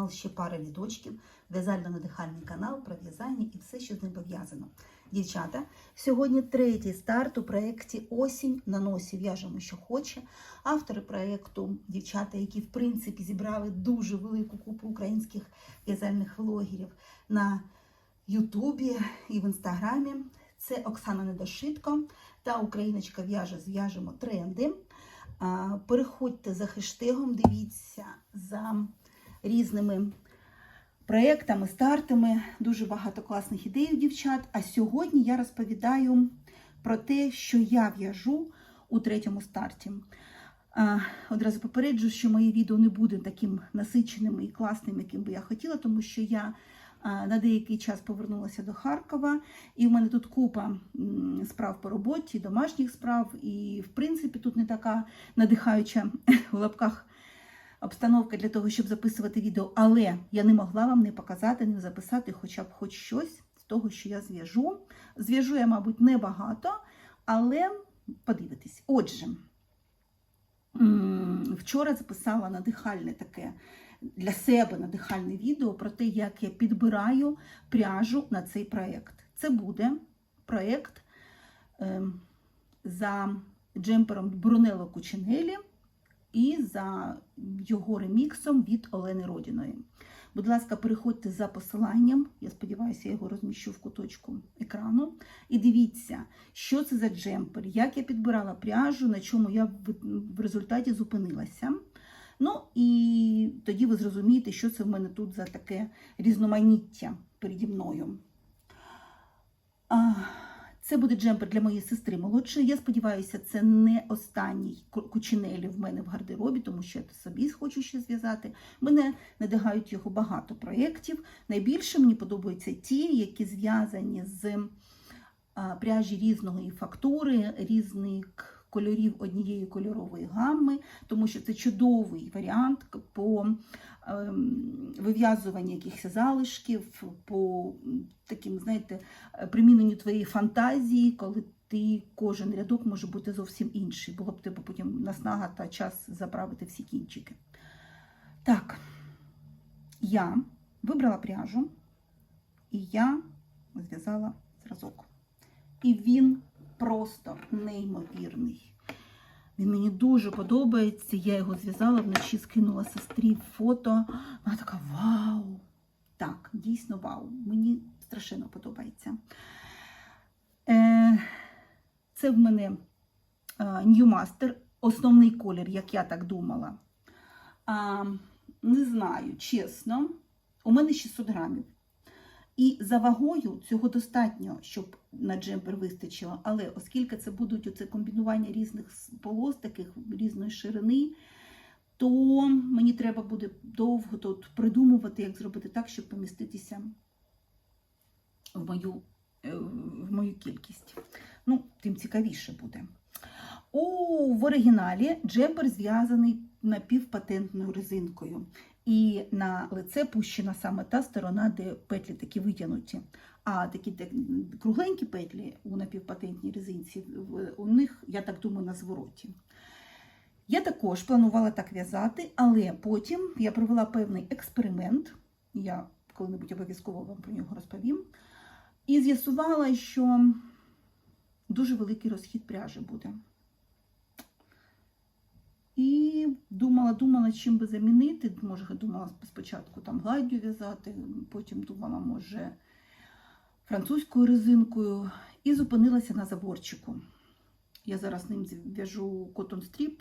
Канал Ще пара відочків, в'язально-надихальний канал про в'язання і все, що з ним пов'язано. Дівчата, сьогодні третій старт у проєкті Осінь на носі в'яжемо, що хоче. Автори проєкту дівчата, які в принципі зібрали дуже велику купу українських в'язальних влогерів на Ютубі і в Інстаграмі. Це Оксана Недошитко та Україночка в'яже зв'яжемо тренди. Переходьте за хештегом, дивіться за різними проєктами, стартами. Дуже багато класних ідей у дівчат. А сьогодні я розповідаю про те, що я в'яжу у третьому старті. Одразу попереджу, що моє відео не буде таким насиченим і класним, яким би я хотіла, тому що я на деякий час повернулася до Харкова, і в мене тут купа справ по роботі, домашніх справ, і в принципі тут не така надихаюча в лапках обстановка для того, щоб записувати відео. Але я не могла вам не показати, не записати хоча б хоч щось з того, що я зв'яжу. Зв'яжу я, мабуть, небагато, але подивитись. Отже, вчора записала надихальне таке для себе надихальне відео про те, як я підбираю пряжу на цей проєкт. Це буде проєкт е, за джемпером Брунелло Кучинелі і за його реміксом від Олени Родіної. Будь ласка, переходьте за посиланням, я сподіваюся, я його розміщу в куточку екрану. І дивіться, що це за джемпер, як я підбирала пряжу, на чому я в, результаті зупинилася. Ну і тоді ви зрозумієте, що це в мене тут за таке різноманіття переді мною. А, Це буде джемпер для моєї сестри молодшої. Я сподіваюся, це не останній кучинелі в мене в гардеробі, тому що я собі хочу ще зв'язати. Мене надягають його багато проєктів. Найбільше мені подобаються ті, які зв'язані з пряжі різної фактури, різних кольорів однієї кольорової гамми, тому що це чудовий варіант по ем, вив'язуванню якихось залишків, по таким, знаєте, приміненню твоєї фантазії, коли ти кожен рядок може бути зовсім інший. Було б тебе потім наснага та час заправити всі кінчики. Так, я вибрала пряжу і я зв'язала зразок. І він просто неймовірний. Він мені дуже подобається. Я його зв'язала вночі, скинула сестрі фото. Вона така вау! Так, дійсно вау. Мені страшенно подобається. Е, Це в мене е, New Master, основний колір, як я так думала. Не знаю, чесно, у мене 600 грамів. І за вагою цього достатньо, щоб на джемпер вистачило. Але оскільки це будуть оце комбінування різних полос, таких різної ширини, то мені треба буде довго тут придумувати, як зробити так, щоб поміститися в мою, е, в мою кількість. Ну, тим цікавіше буде. У, в оригіналі джемпер зв'язаний напівпатентною резинкою. І на лице пущена саме та сторона, де петлі такі витягнуті. А такі кругленькі петлі у напівпатентній резинці, у них, я так думаю, на звороті. Я також планувала так в'язати, але потім я провела певний експеримент, я коли-небудь обов'язково вам про нього розповім, і з'ясувала, що дуже великий розхід пряжі буде. І думала, думала, чим би замінити. Може, думала спочатку там гладдю в'язати, потім думала, може, французькою резинкою. І зупинилася на заборчику. Я зараз ним в'яжу Cotton Strip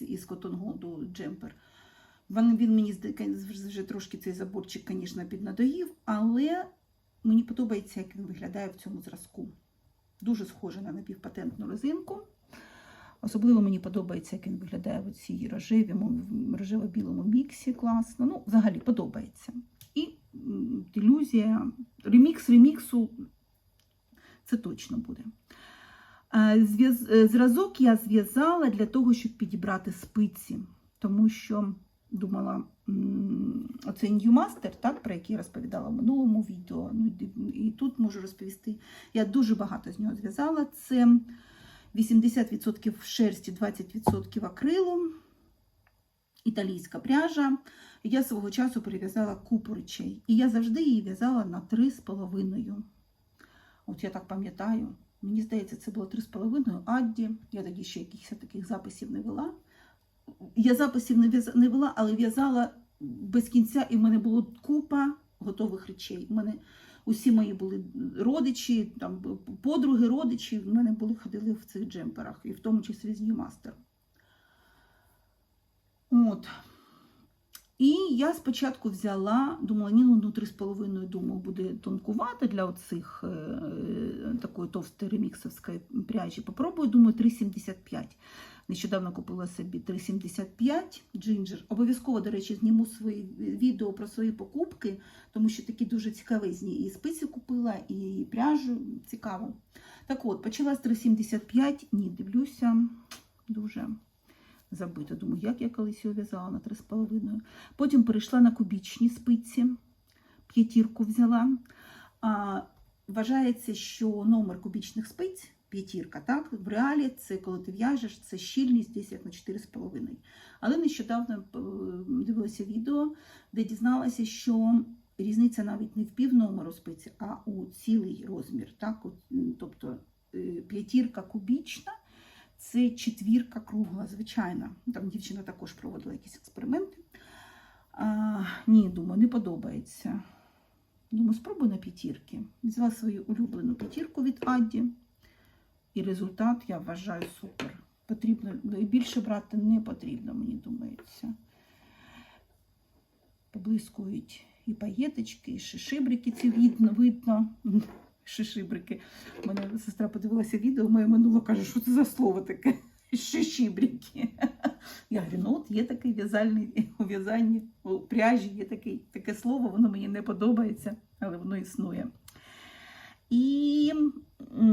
із Cotton Gold джемпер. Він мені вже трошки цей заборчик, звісно, піднадоїв, але мені подобається, як він виглядає в цьому зразку. Дуже схоже на напівпатентну резинку. Особливо мені подобається, як він виглядає в цій рожево-білому міксі. Класно. Ну, взагалі подобається. І ілюзія, ремікс реміксу це точно буде. Зразок я зв'язала для того, щоб підібрати спиці, тому що думала, оцей New Master, так, про який я розповідала в минулому відео, ну, і тут можу розповісти, я дуже багато з нього зв'язала. Це 80% шерсті, 20% акрилу. італійська пряжа. Я свого часу перев'язала купу речей. І я завжди її в'язала на 3,5. От я так пам'ятаю. Мені здається, це було 3,5 Адді. Я тоді ще якихось таких записів не вела. Я записів не, не вела, але в'язала без кінця, і в мене було купа готових речей. У мене усі мої були родичі, там подруги, родичі, в мене були ходили в цих джемперах, і в тому числі з Ньюмастер. От. І я спочатку взяла, думала, ні, ну 3,5, думаю, буде тонкувати для оцих е, такої товстої реміксовської пряжі. Попробую, думаю, 3,75. Нещодавно купила собі 3,75 джинджер. Обов'язково, до речі, зніму свої відео про свої покупки, тому що такі дуже цікавизні. І спиці купила, і пряжу цікаво. Так от, почала з 3,75, ні, дивлюся, дуже забито. Думаю, як я колись його в'язала на 3,5. Потім перейшла на кубічні спиці, п'ятірку взяла. А, вважається, що номер кубічних спиць п'ятірка, так? В реалі це коли ти в'яжеш, це щільність десь як на 4,5. Але нещодавно е, дивилася відео, де дізналася, що різниця навіть не в пів номеру спиці, а у цілий розмір. Так? Тобто е, п'ятірка кубічна це четвірка кругла, звичайна. Там дівчина також проводила якісь експерименти. А, ні, думаю, не подобається. Думаю, спробуй на п'ятірки. Взяла свою улюблену п'ятірку від Адді. І результат, я вважаю, супер. Потрібно більше брати не потрібно, мені думається. Поблискують і паєточки, і шишибрики ці видно, видно. Шишибрики. Мене сестра подивилася відео, моє минуло каже, що це за слово таке? Шишибрики. Я говорю, ну от є такий в'язальний у в'язанні, у пряжі є такий, таке слово, воно мені не подобається, але воно існує. І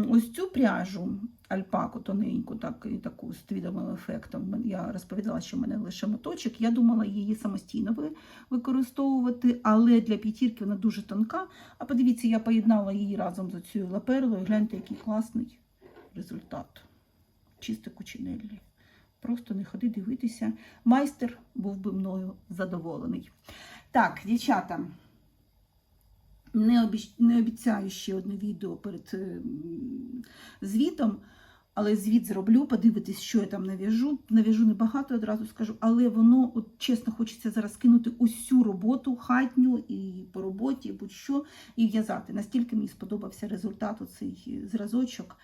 ось цю пряжу, альпаку тоненьку, так, і таку з твідовим ефектом, я розповідала, що в мене лише моточок. Я думала її самостійно використовувати, але для п'ятірки вона дуже тонка. А подивіться, я поєднала її разом з цією лаперлою. Гляньте, який класний результат. Чисте кучинеллі. Просто не ходи дивитися. Майстер був би мною задоволений. Так, дівчата. Не, не обіцяю ще одне відео перед е, звітом, але звіт зроблю, подивитись, що я там нав'яжу. Нав'яжу небагато, одразу скажу, але воно, от чесно, хочеться зараз кинути усю роботу хатню і по роботі, і будь-що, і в'язати. Настільки мені сподобався результат, оцей зразочок.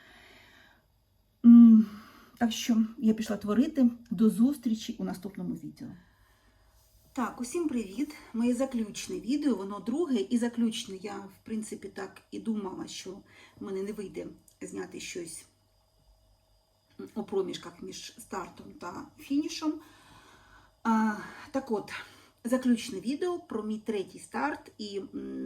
Так що я пішла творити. До зустрічі у наступному відео. Так, усім привіт! Моє заключне відео, воно друге і заключне. Я, в принципі, так і думала, що в мене не вийде зняти щось у проміжках між стартом та фінішом. А, так от, заключне відео про мій третій старт, і,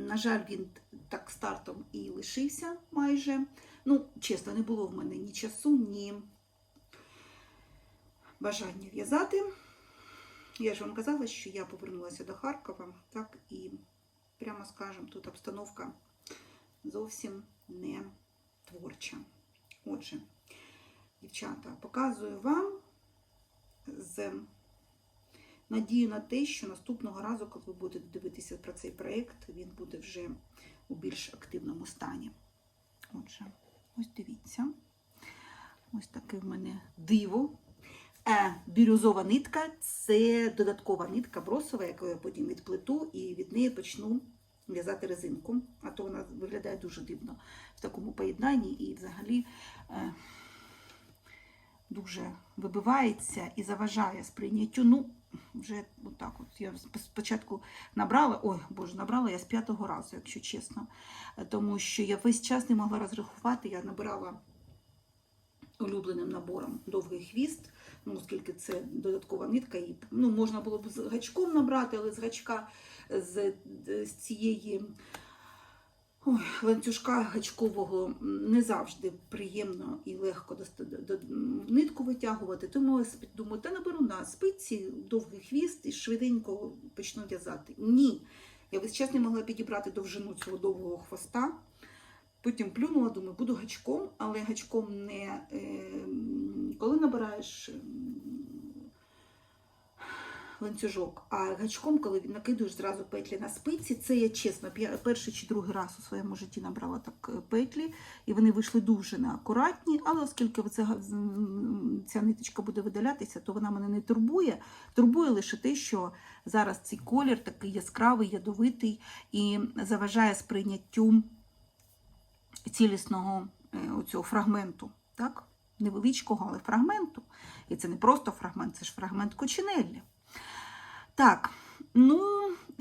на жаль, він так стартом і лишився майже. Ну, чесно, не було в мене ні часу, ні бажання в'язати. Я ж вам казала, що я повернулася до Харкова, так, і прямо скажемо, тут обстановка зовсім не творча. Отже, дівчата, показую вам з надією на те, що наступного разу, коли ви будете дивитися про цей проєкт, він буде вже у більш активному стані. Отже, ось дивіться. Ось таке в мене диво. Е, бірюзова нитка це додаткова нитка бросова, яку я потім відплету, і від неї почну в'язати резинку. А то вона виглядає дуже дивно в такому поєднанні і взагалі е, дуже вибивається і заважає сприйняттю. Ну, вже отак от. Я спочатку набрала, ой, боже, набрала я з п'ятого разу, якщо чесно. Е, Тому що я весь час не могла розрахувати, я набирала улюбленим набором довгий хвіст, ну, оскільки це додаткова нитка, і ну, можна було б з гачком набрати, але з гачка з, з цієї ой, ланцюжка гачкового не завжди приємно і легко до, до, до, нитку витягувати. Тому думаю, та наберу на спиці довгий хвіст і швиденько почну в'язати. Ні. Я весь час не могла підібрати довжину цього довгого хвоста. Потім плюнула, думаю, буду гачком, але гачком не е, коли набираєш ем, ланцюжок, а гачком, коли накидуєш зразу петлі на спиці, це я чесно, перший чи другий раз у своєму житті набрала так е, петлі, і вони вийшли дуже неакуратні, але оскільки м, ця ниточка буде видалятися, то вона мене не турбує. Турбує лише те, що зараз цей колір такий яскравий, ядовитий і заважає сприйняттю цілісного е, оцього фрагменту. Так? Невеличкого, але фрагменту. І це не просто фрагмент, це ж фрагмент коченеллі. Так, ну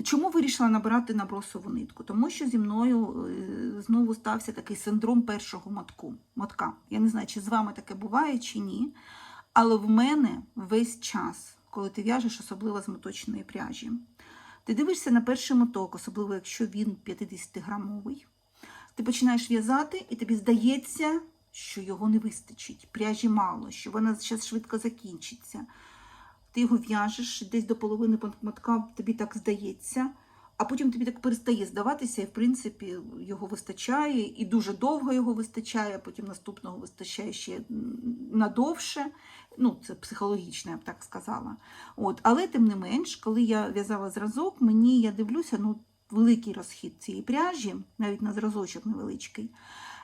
чому вирішила набирати на бросову нитку? Тому що зі мною е, знову стався такий синдром першого мотку, мотка. Я не знаю, чи з вами таке буває, чи ні. Але в мене весь час, коли ти в'яжеш, особливо з моточної пряжі, ти дивишся на перший моток, особливо якщо він 50-грамовий. Ти починаєш в'язати, і тобі здається, що його не вистачить, пряжі мало, що вона зараз швидко закінчиться. Ти його в'яжеш десь до половини мотка, тобі так здається, а потім тобі так перестає здаватися, і в принципі його вистачає, і дуже довго його вистачає, потім наступного вистачає ще надовше. Ну, це психологічно, я б так сказала. От, але тим не менш, коли я в'язала зразок, мені я дивлюся, ну, великий розхід цієї пряжі, навіть на зразочок невеличкий.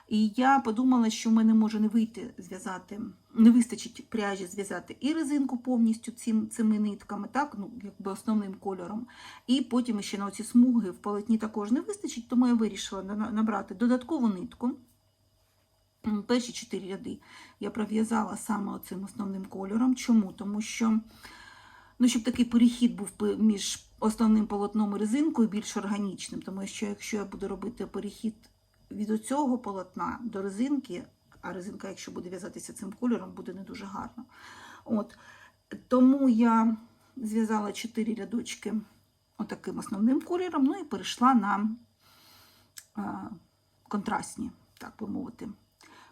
І я подумала, що в мене може не вийти зв'язати, не вистачить пряжі зв'язати і резинку повністю цим, цими нитками, так, ну, якби основним кольором. І потім ще на оці смуги в полотні також не вистачить, тому я вирішила набрати додаткову нитку. Перші чотири ряди я пров'язала саме оцим основним кольором. Чому? Тому що, ну, щоб такий перехід був між основним полотном і резинкою більш органічним. Тому що якщо я буду робити перехід від оцього полотна до резинки, а резинка, якщо буде в'язатися цим кольором, буде не дуже гарно. От. Тому я зв'язала чотири рядочки отаким основним кольором, ну і перейшла на е, контрастні, так би мовити,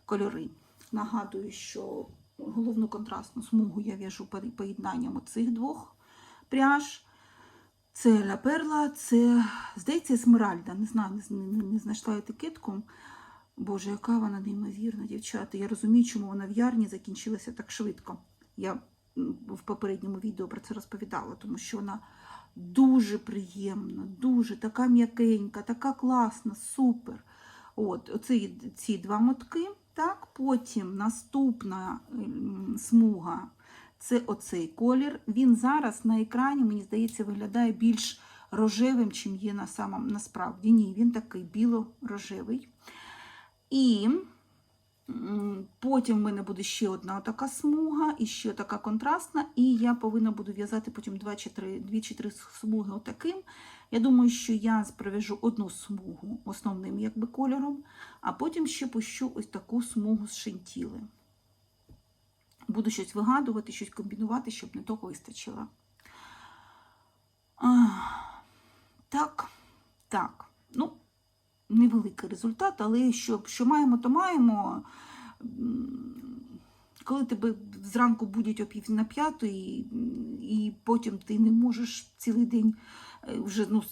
кольори. Нагадую, що головну контрастну смугу я в'яжу поєднанням оцих двох пряж. Це Ля Перла, це, здається, Есмеральда. Не знаю, не, не, не знайшла етикетку. Боже, яка вона неймовірна, дівчата. Я розумію, чому вона в ярні закінчилася так швидко. Я в попередньому відео про це розповідала, тому що вона дуже приємна, дуже така м'якенька, така класна, супер. От, оці ці два мотки. Так, потім наступна смуга це оцей колір. Він зараз на екрані, мені здається, виглядає більш рожевим, чим є на самом, насправді. Ні, він такий біло-рожевий. І потім в мене буде ще одна така смуга, і ще така контрастна, і я повинна буду в'язати потім два чи три, дві чи три смуги отаким. Я думаю, що я пров'яжу одну смугу основним якби кольором, а потім ще пущу ось таку смугу з шинтіли. Буду щось вигадувати, щось комбінувати, щоб не того вистачило. А, так, так. Ну, невеликий результат, але що, що маємо, то маємо. Коли тебе зранку будять о пів на п'яту, і, і потім ти не можеш цілий день е, вже ну,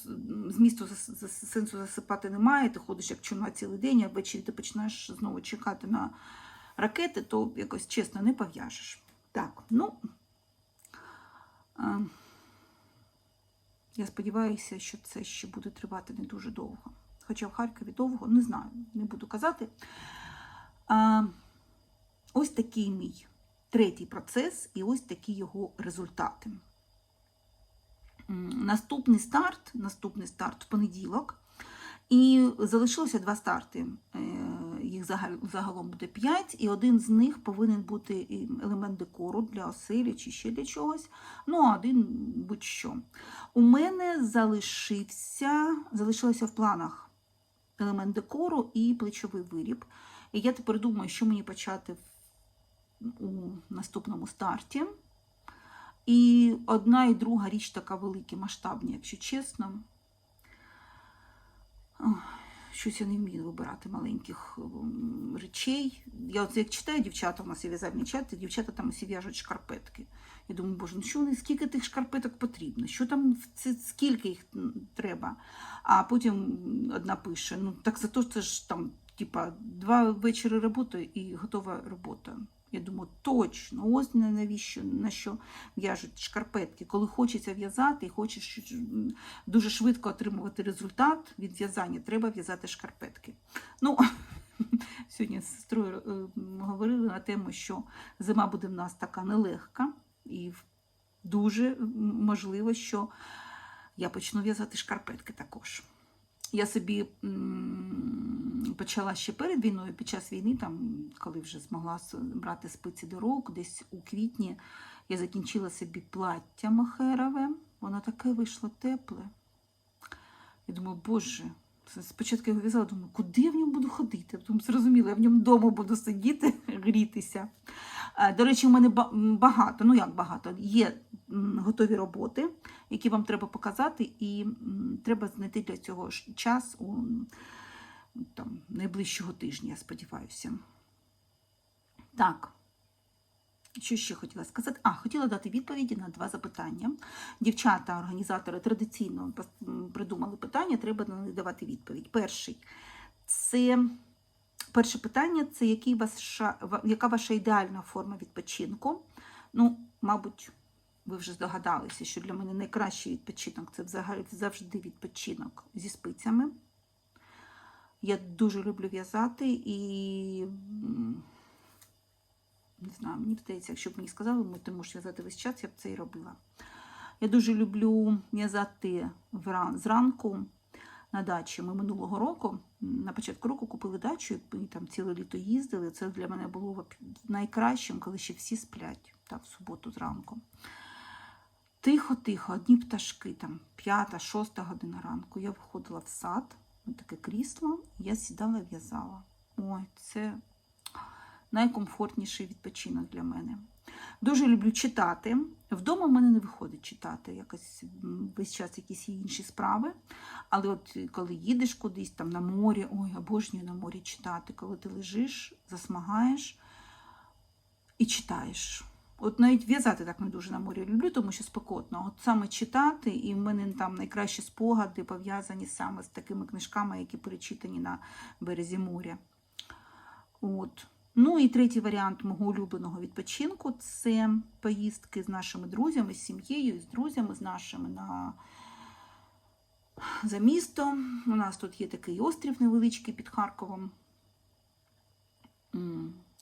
змісту сенсу засипати немає, ти ходиш як чума цілий день, а ввечері ти починаєш знову чекати на ракети, то якось чесно не пов'яжеш. Так, ну. Я сподіваюся, що це ще буде тривати не дуже довго. Хоча в Харкові довго, не знаю, не буду казати. Ось такий мій третій процес і ось такі його результати. Наступний старт, наступний старт в понеділок. І залишилося два старти. Їх загалом буде п'ять, і один з них повинен бути елемент декору для оселі чи ще для чогось. Ну, а один будь-що. У мене залишився, залишилося в планах елемент декору і плечовий виріб. І я тепер думаю, що мені почати у наступному старті. І одна і друга річ така великі, масштабні, якщо чесно. Ох, Щось я не вмію вибирати маленьких речей. Я от як читаю дівчата, у нас є в'язальні чати, дівчата там усі в'яжуть шкарпетки. Я думаю, боже, ну що вони, скільки тих шкарпеток потрібно? Що там, це, скільки їх треба? А потім одна пише: ну так зато це ж там, типа, два вечори роботи і готова робота. Я думаю, точно, ось на- навіщо на що в'яжуть шкарпетки. Коли хочеться в'язати і хочеш дуже швидко отримувати результат від в'язання, треба в'язати шкарпетки. Ну, сьогодні з сестрою е, говорили на тему, що зима буде в нас така нелегка, і дуже можливо, що я почну в'язати шкарпетки також. Я собі почала ще перед війною, під час війни, там, коли вже змогла брати спиці до рук, десь у квітні я закінчила собі плаття махерове. Воно таке вийшло тепле. Я думаю, боже, спочатку його в'язала, думаю, куди я в ньому буду ходити? Потім зрозуміла, я в ньому вдома буду сидіти, грітися. До речі, у мене багато, ну як багато, є готові роботи, які вам треба показати, і треба знайти для цього час у там, найближчого тижня, я сподіваюся. Так. Що ще хотіла сказати? А, хотіла дати відповіді на два запитання. Дівчата, організатори традиційно придумали питання, треба на них давати відповідь. Перший це перше питання це який ваша, яка ваша ідеальна форма відпочинку? Ну, мабуть, ви вже здогадалися, що для мене найкращий відпочинок це взагалі завжди відпочинок зі спицями. Я дуже люблю в'язати і не знаю, мені здається, якщо б мені сказали, «Ну, ти можеш в'язати весь час, я б це і робила. Я дуже люблю в'язати зранку на дачі. Ми минулого року, на початку року, купили дачу і там ціле літо їздили. Це для мене було найкращим, коли ще всі сплять, так, в суботу зранку. Тихо-тихо, одні пташки, там п'ята, шоста година ранку. Я виходила в сад, таке крісло, я сідала і в'язала. Ой, це найкомфортніший відпочинок для мене. Дуже люблю читати. Вдома в мене не виходить читати. Якось весь час якісь інші справи. Але от коли їдеш кудись там на морі, ой, обожнюю на морі читати, коли ти лежиш, засмагаєш і читаєш. От навіть в'язати так не дуже на морі люблю, тому що спекотно. От саме читати, і в мене там найкращі спогади пов'язані саме з такими книжками, які перечитані на березі моря. От. Ну і третій варіант мого улюбленого відпочинку це поїздки з нашими друзями, з сім'єю, з друзями, з нашими на за місто. У нас тут є такий острів невеличкий під Харковом.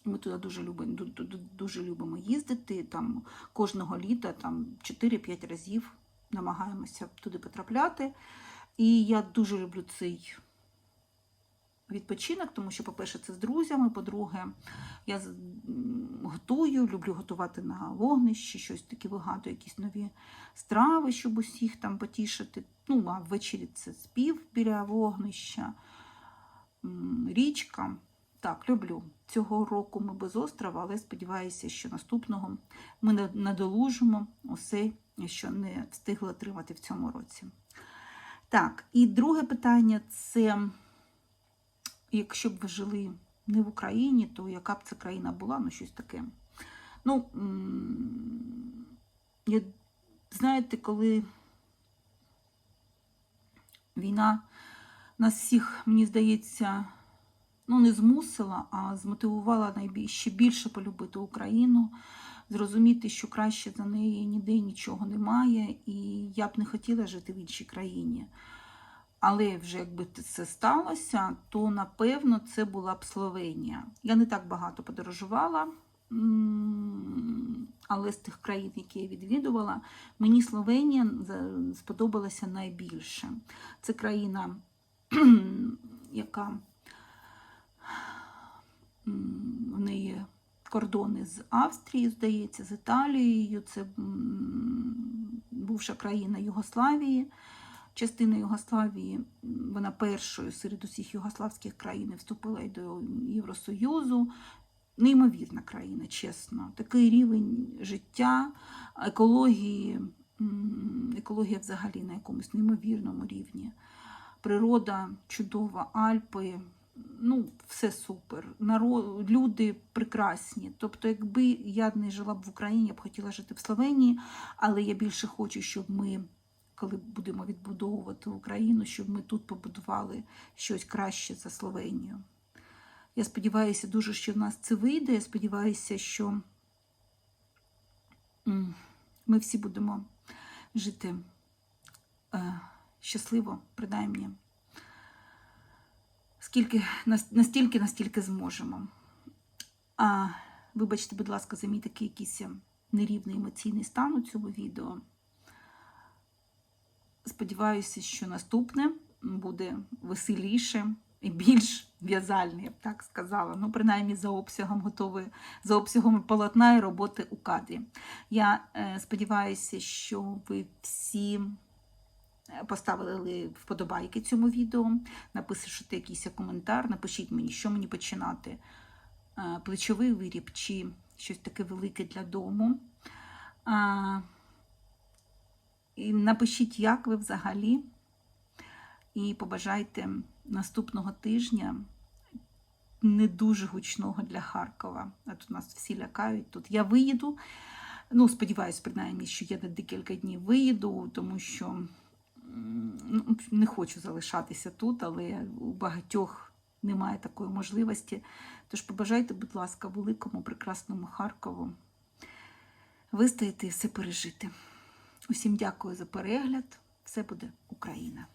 Ми туди дуже любимо, ду- ду- ду- дуже любимо їздити. Там кожного літа там 4-5 разів намагаємося туди потрапляти. І я дуже люблю цей відпочинок, тому що, по-перше, це з друзями. По-друге, я готую, люблю готувати на вогнищі, щось таке вигадую, якісь нові страви, щоб усіх там потішити. Ну, а ввечері це спів біля вогнища, річка. Так, люблю. Цього року ми без острова, але сподіваюся, що наступного ми надолужимо усе, що не встигли отримати в цьому році. Так, і друге питання це якщо б ви жили не в Україні, то яка б це країна була, ну щось таке. Ну, я, знаєте, коли війна нас всіх, мені здається, ну не змусила, а змотивувала найбільше більше полюбити Україну, зрозуміти, що краще за неї ніде нічого немає, і я б не хотіла жити в іншій країні. Але вже якби це сталося, то напевно це була б Словенія. Я не так багато подорожувала, але з тих країн, які я відвідувала, мені Словенія сподобалася найбільше. Це країна, яка в неї кордони з Австрією, здається, з Італією. Це бувша країна Югославії частина Югославії, вона першою серед усіх югославських країн вступила й до Євросоюзу. Неймовірна країна, чесно. Такий рівень життя, екології, екологія взагалі на якомусь неймовірному рівні. Природа чудова, Альпи, ну, все супер. Народ, люди прекрасні. Тобто, якби я не жила б в Україні, я б хотіла жити в Словенії, але я більше хочу, щоб ми коли будемо відбудовувати Україну, щоб ми тут побудували щось краще за Словенію. Я сподіваюся дуже, що в нас це вийде. Я сподіваюся, що ми всі будемо жити е, щасливо, принаймні, скільки, настільки, настільки зможемо. А, вибачте, будь ласка, за мій такий якийсь нерівний емоційний стан у цьому відео. Сподіваюся, що наступне буде веселіше і більш в'язальне, я б так сказала. Ну, принаймні, за обсягом готової, за обсягом полотна і роботи у кадрі. Я е, сподіваюся, що ви всі е, поставили вподобайки цьому відео, напишете якийсь коментар, напишіть мені, що мені починати. Е, Плечовий виріб чи щось таке велике для дому. І напишіть, як ви взагалі, і побажайте наступного тижня не дуже гучного для Харкова. А тут нас всі лякають. Тут я виїду. Ну, сподіваюся, принаймні, що я на декілька днів виїду, тому що не хочу залишатися тут, але у багатьох немає такої можливості. Тож побажайте, будь ласка, великому, прекрасному Харкову вистояти і все пережити. Усім дякую за перегляд. Все буде Україна!